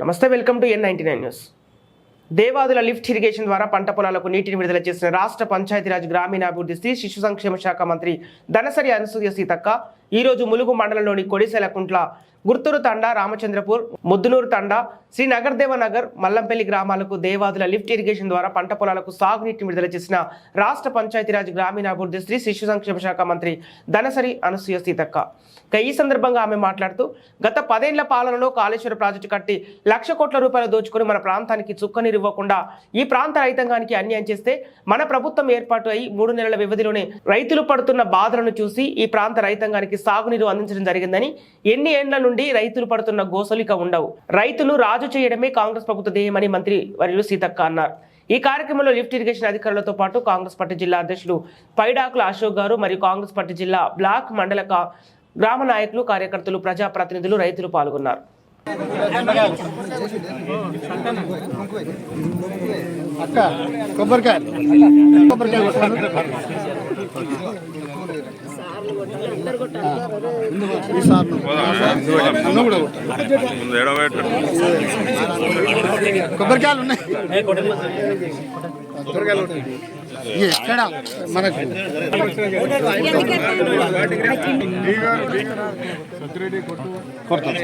నమస్తే welcome to N ninety nine news. Devadula lift irrigation ద్వారా పంట పొలాలకు నీటిని విడుదల చేసిన రాష్ట్ర పంచాయతీరాజ్ గ్రామీణాభివృద్ధి స్త్రీ శిశు సంక్షేమ శాఖ మంత్రి ధనసరి అనసూయ సీతక్క ఈరోజు ములుగు మండలంలోని కొడిసెల కుంట్ల గుర్తూరు తండా రామచంద్రపూర్ ముద్దునూరు తండా శ్రీ నగర్ నగర్ మల్లంపల్లి గ్రామాలకు దేవాదుల లిఫ్ట్ ఇరిగేషన్ ద్వారా పంట పొలాలకు సాగునీటిని విడుదల చేసిన రాష్ట్ర పంచాయతీరాజ్ గ్రామీణాభివృద్ధి శ్రీ శిశు సంక్షేమ శాఖ మంత్రి ధనసరి అనసూయ సీతక్క. ఈ సందర్భంగా ఆమె మాట్లాడుతూ గత పదేళ్ళ పాలనలో కాళేశ్వర ప్రాజెక్టు కట్టి లక్ష కోట్ల రూపాయలు దోచుకుని మన ప్రాంతానికి చుక్కనీరు ఇవ్వకుండా ఈ ప్రాంత రైతాంగానికి అన్యాయం చేస్తే మన ప్రభుత్వం ఏర్పాటు అయి మూడు నెలల వ్యవధిలోనే రైతులు పడుతున్న బాధలను చూసి ఈ ప్రాంత రైతాంగానికి సాగునీరు అందించడం జరిగిందని ఎన్ని ఏండ్ల నుండి రైతులు పడుతున్న గోసలిక ఉండవు. రైతును రాజు చేయడమే కాంగ్రెస్ ప్రభుత్వ ధ్యేయమని మంత్రి వర్యులు సీతక్క అన్నారు. ఈ కార్యక్రమంలో లిఫ్ట్ ఇరిగేషన్ అధికారులతో పాటు కాంగ్రెస్ పార్టీ జిల్లా అధ్యక్షులు పైడాకుల అశోక్ గారు మరియు కాంగ్రెస్ పార్టీ జిల్లా బ్లాక్ మండల గ్రామ నాయకులు కార్యకర్తలు ప్రజాప్రతినిధులు రైతులు పాల్గొన్నారు. అక్క కొబ్బరికాయ కొబ్బరికాయ కొబ్బరికాయలు ఉన్నాయి. ఎక్కడ? మనకు. కొడతాం.